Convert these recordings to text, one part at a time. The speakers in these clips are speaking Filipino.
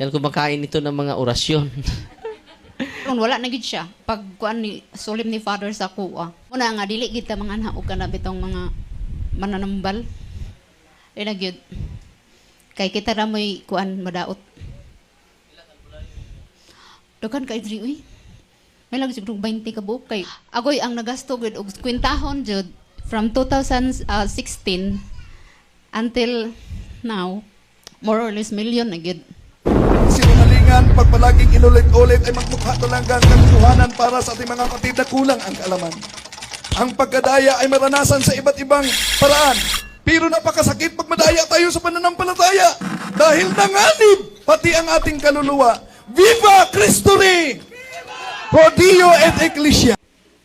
Dahil kumakain ito ng mga orasyon. Kung wala na gid siya, pag kuan ni sulim ni father sa kuwa. Una nga dili gid ta mga anak og kana bitong mga mananambal. Ay na gyud. Kay kita ra mo'y kuan madaot. Dukan kay diri uy. May lang siguro 20 ka buok kay agoy ang nagasto gid og kwintahon jud from 2016 until now more or less million na gid. Sinungalingan, pag inulit-ulit ay magmukha talagang kaguluhanan para sa ating mga kapatid na kulang ang kaalaman. Ang pagkadaya ay maranasan sa iba't ibang paraan. Pero napakasakit pag madaya tayo sa pananampalataya. Dahil nanganib pati ang ating kaluluwa. Viva Cristo Rey! Pro Dio et Ecclesia.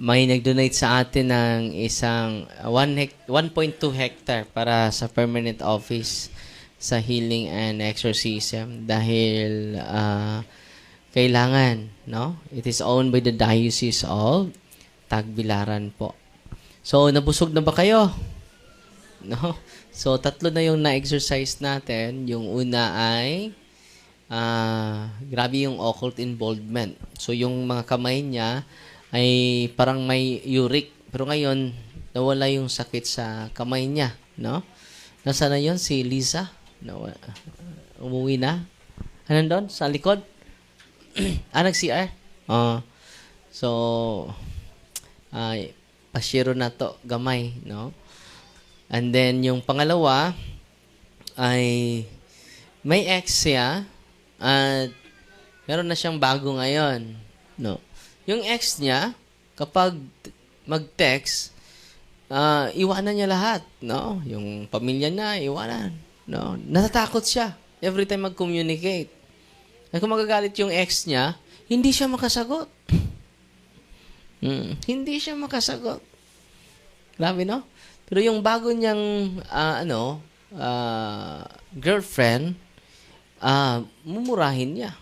May nag-donate sa atin ng isang uh, one hec- 1.2 hectare para sa permanent office sa healing and exorcism dahil ah, kailangan, no? It is owned by the Diocese of Tagbilaran po. So, nabusog na ba kayo? No? So, tatlo na yung na-exercise natin. Yung una ay ah grabe yung occult involvement. So, yung mga kamay niya ay parang may uric. Pero ngayon, nawala yung sakit sa kamay niya. No? Nasaan na yun? Si Lisa? No, umuwi na? Ano doon? Sa likod? ah, nag-CR? Oh. So, ay pasyero na to, gamay, no? And then, yung pangalawa, ay may ex siya, at meron na siyang bago ngayon, no? Yung ex niya, kapag mag-text, ah, iwanan niya lahat, no? Yung pamilya na, iwanan, no? Natatakot siya every time mag-communicate. At kung magagalit yung ex niya, hindi siya makasagot. Hmm, hindi siya makasagot. Grabe, no? Pero yung bago niyang, ah, ano, ah, girlfriend, ah, mumurahin niya.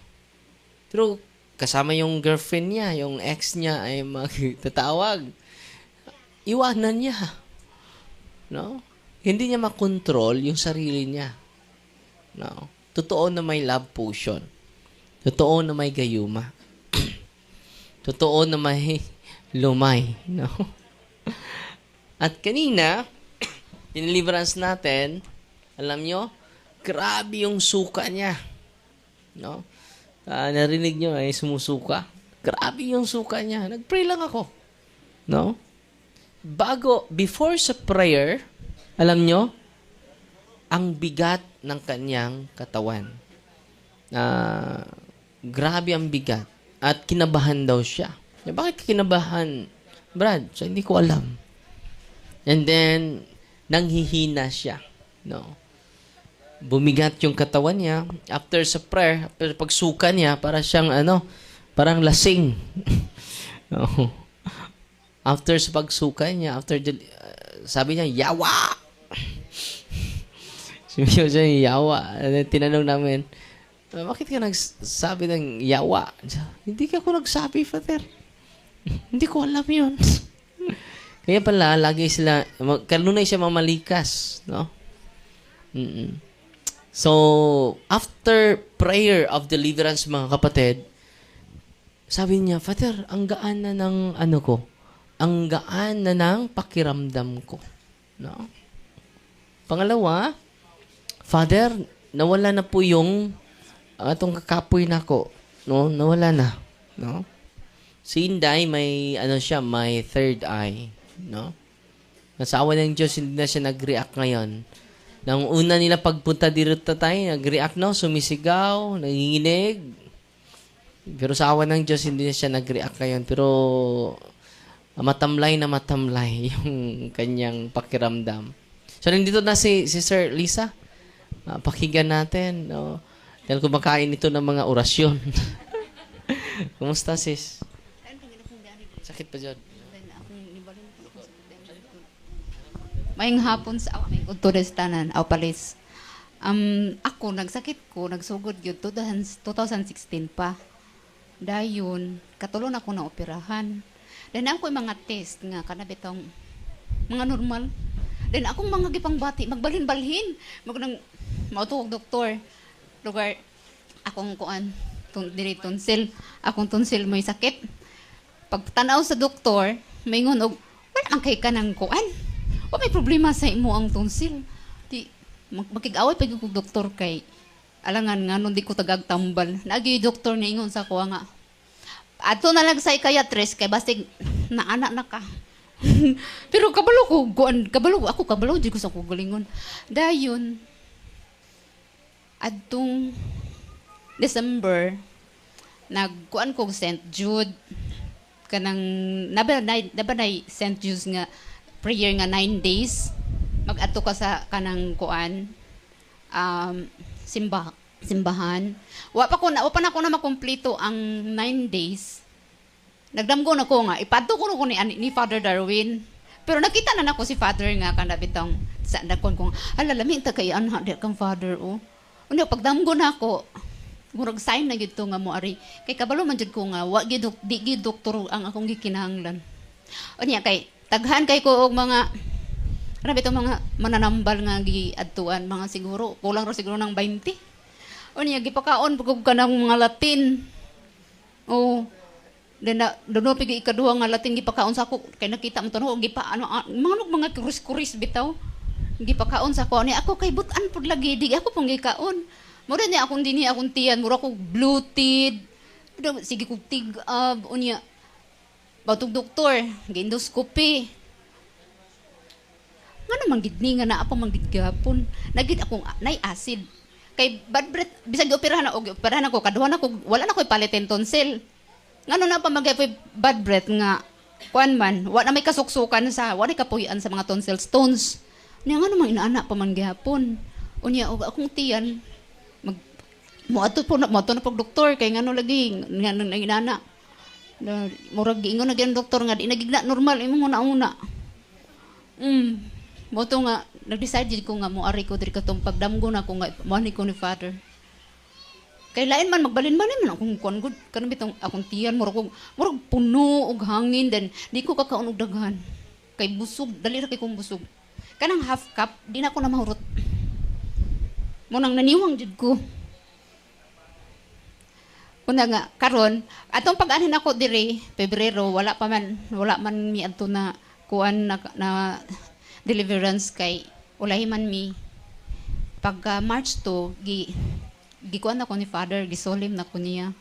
Pero kasama yung girlfriend niya, yung ex niya ay magtatawag. Iwanan niya. No? Hindi niya makontrol yung sarili niya. No? Totoo na may love potion. Totoo na may gayuma. Totoo na may lumay. No? At kanina, deliverance natin, alam nyo, grabe yung suka niya. No? Ah, narinig nyo ay sumusuka. Grabe yung suka niya. Nag-pray lang ako. No? Bago, before sa prayer, alam nyo, ang bigat ng kanyang katawan. Ah, grabe ang bigat. At kinabahan daw siya. Eh, Bakit kinabahan? Brad, so hindi ko alam. And then, nanghihina siya. No? Bumigat yung katawan niya. After sa prayer, after pagsuka niya, para siyang ano, parang lasing. no? After sa pagsuka niya, after the, uh, sabi niya, yawa! Sumiyaw siya yung yawa. Then, tinanong namin, "Ah, bakit ka nagsabi ng yawa? Hindi ka ko nagsabi, Father. Hindi ko alam yun. Kaya pala, lagi sila, kanunay siya mamalikas, no? mm So, after prayer of deliverance, mga kapatid, sabi niya, Father, ang gaan na ng ano ko, ang gaan na ng pakiramdam ko. No? Pangalawa, Father, nawala na po yung atong kakapoy na ko. No? Nawala na. No? Si Inday, may, ano siya, may third eye. No? Nasawa ng Diyos, hindi na siya nag-react ngayon. Nang una nila pagpunta dito tayo, nag-react, no? Sumisigaw, nanginginig. Pero sa awa ng Diyos, hindi na siya nag-react ngayon. Pero matamlay na matamlay yung kanyang pakiramdam. So, nandito na si, si Sir Lisa. Ah, pakinggan natin. No? Dahil kumakain ito ng mga orasyon. Kumusta, sis? Sakit pa dyan. Maying hapon sa awa, may turis tanan, aw palis. Um, ako, nagsakit ko, nagsugod yun, 2000 2016 pa. Dayon, katulon ako na operahan. Then ako mga test nga, kanabitong mga normal. Then akong mga gipang bati, magbalhin-balhin. Mag nang mautuog doktor. Lugar, akong kuan tun diri tonsil akong tonsil may sakit. Pagtanaw sa doktor maingon og wala man kay kanang kuan. Wa may problema sa imo ang tonsil di makig-away pa gyud kog doktor kay alangan nga nun di ko tagag tambal. Nagi doktor niya ingon sa ko nga ato na lang sa psychiatrist kay basig naana na ka. Pero kabalo ko kuan kabalo ko- ako kabalo di ko sa kugalingon dayon adtong December nagkuan ko St. Jude kanang naba na naba na St. Jude's nga prayer nga nine days mag-ato ka sa kanang kuan um, simba simbahan wa pa ko na wa pa na ko na makumpleto ang nine days nagdamgo na ko nga ipadto ko ko ni, ni Father Darwin pero nakita na nako si Father nga kada bitong sa dakon kong ala lami ta kay anha kang Father o unya pagdamgo na ako murag sign na gid to nga mo ari kay kabalo man jud ko nga wa gid di gid doktor ang akong gikinahanglan unya kay taghan kay ko og mga Grabe itong mga mananambal nga giadtuan, mga siguro, kulang ro siguro ng 20. O niya, gipakaon, pagod ka ng mga Latin. O, then na, doon pigi ikaduha nga Latin, gipakaon sa ako, kay nakita mo to, no, gipa, ano, ah, mga mga kuris-kuris bitaw. Gipakaon sa ako, niya, ako kay butan pud lagi, di ako pang gikaon. Mura niya akong dinhi, akong tiyan, mura ko bloated. Sige ko tig-ab, o niya, Batog doktor, endoscopy. Nga naman gid ni nga naa pa manggid gapon. Nagid akong nay acid. Kay bad breath bisag operahan na og operahan ako kaduha na ko wala na koy palitin tonsil. Ngano na pa magay bad breath nga kuan man wa na may kasuksukan sa wa na kapuyan sa mga tonsil stones. Niya nga naman inaana pa man gihapon. Unya og akong tiyan mag mo ato po na mo ato na pag doktor kay ngano lagi ngano na inana. Na, murag giingon na gyud ang doktor nga di nagigna normal imong una-una. Mm. Mo to nga nag-decide ko nga mo ari ko diri katong pagdamgo na ko nga mo ni ko ni father. Kay lain man magbalin man man akong kuan gud kanang bitong akong tiyan murag murag puno og hangin then di ko kakaon og daghan. Kay busog dali ra kay kong busog. Kanang half cup di na ko na mahurot. Mo nang naniwang jud ko. Kuna nga karon atong pag-anhin ako diri Pebrero wala pa man wala man mi adto na kuan na, na deliverance kay ulahi man mi pagka March 2 gi gikuan ako ni Father gisolim na ko niya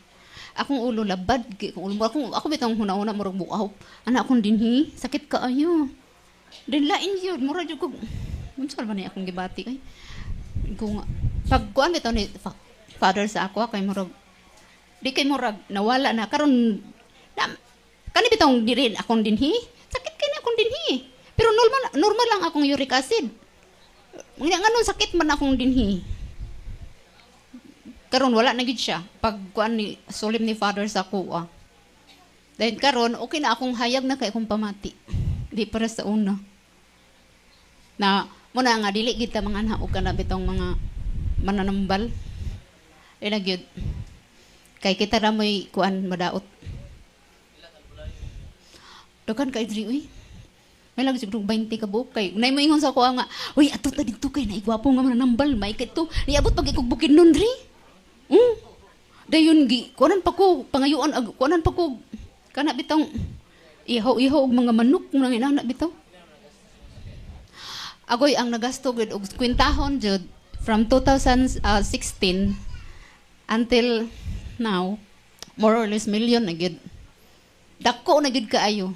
akong ulo labad akong ulo akong ako bitang huna-una murag buaw ana akong dinhi sakit ka ayo din lain yun mura jud ko. Unsa ba ni akong gibati kay? Ko pag kuan bitaw ni fa- Father sa ako kay murag di kay murag nawala na. Karon na kani bitong diri akong dinhi? Sakit kay na akong dinhi. Pero normal normal lang akong uric acid. Nga nganon sakit man akong dinhi. Karon wala na gid siya. Pag kuan ni sulim ni father sa kuha then karon okay na akong hayag na kay akong pamati di para sa una na muna nga dili gid ta mga anak og kana bitong mga mananambal ila gyud kay kita ra mo'y kuan madaot Dakan kay diri uy. May lang siguro 20 ka buok kay. Nay mo ingon sa ko nga, uy ato ta dito kay naigwapo nga mananambal, may kay to. Niabot pag ikog bukid nun diri. Mm. Dayon gi, kuanan pa ko pangayuan kuanan pa ko kana bitong ihaw-ihaw og mga manok nang inana bitaw. Agoy ang nagasto gud og kwintahon jud from 2016 until now more or less million na gid. Dako na gid kaayo.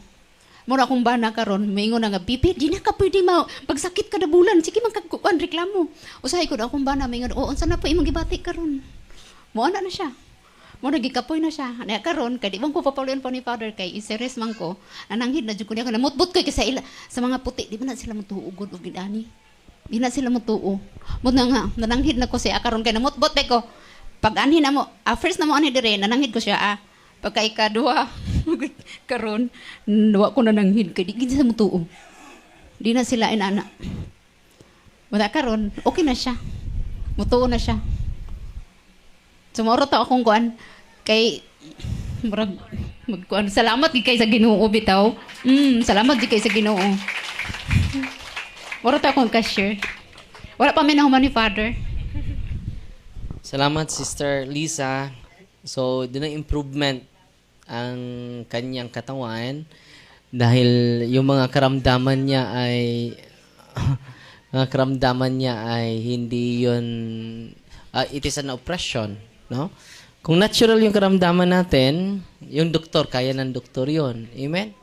Mura akong bana karon, maingon na nga, Bibi, di na ka pwede ma, pagsakit kada bulan, sige man kagkuan reklamo. Usahay ko akong bana, maingon, oo, unsa na po imong gibati karon. Mo na na siya. Mo na gikapoy na siya. Na karon kay di bang ko papaluyan pa ni father kay iseres man ko. Nananghid na jud ko niya kana mutbot kay sa ila sa mga puti, di ba na sila mutuugod og gidani. Di na sila mutuo. Mo na nga, nananghid na ko siya karon kay namutbot pe ko. Pag anhin na mo, ah, first na mo anhin dire, nananghid ko siya ah. Pagka ikaduha, karon, nawa ko na nanghid kay di gid sa mutuo. Di na sila inana. Wala karon, okay na siya. Mutuo na siya. Sumoro to akong kuan kay murag magkuan salamat gid kay sa Ginoo bitaw. Mm, salamat gid kay sa Ginoo. Moro to akong cashier. Wala pa may nahuman ni father. Salamat, Sister Lisa. So, din improvement ang kanyang katawan dahil yung mga karamdaman niya ay mga karamdaman niya ay hindi yun ah, it is an oppression, no? Kung natural yung karamdaman natin, yung doktor, kaya ng doktor yun. Amen?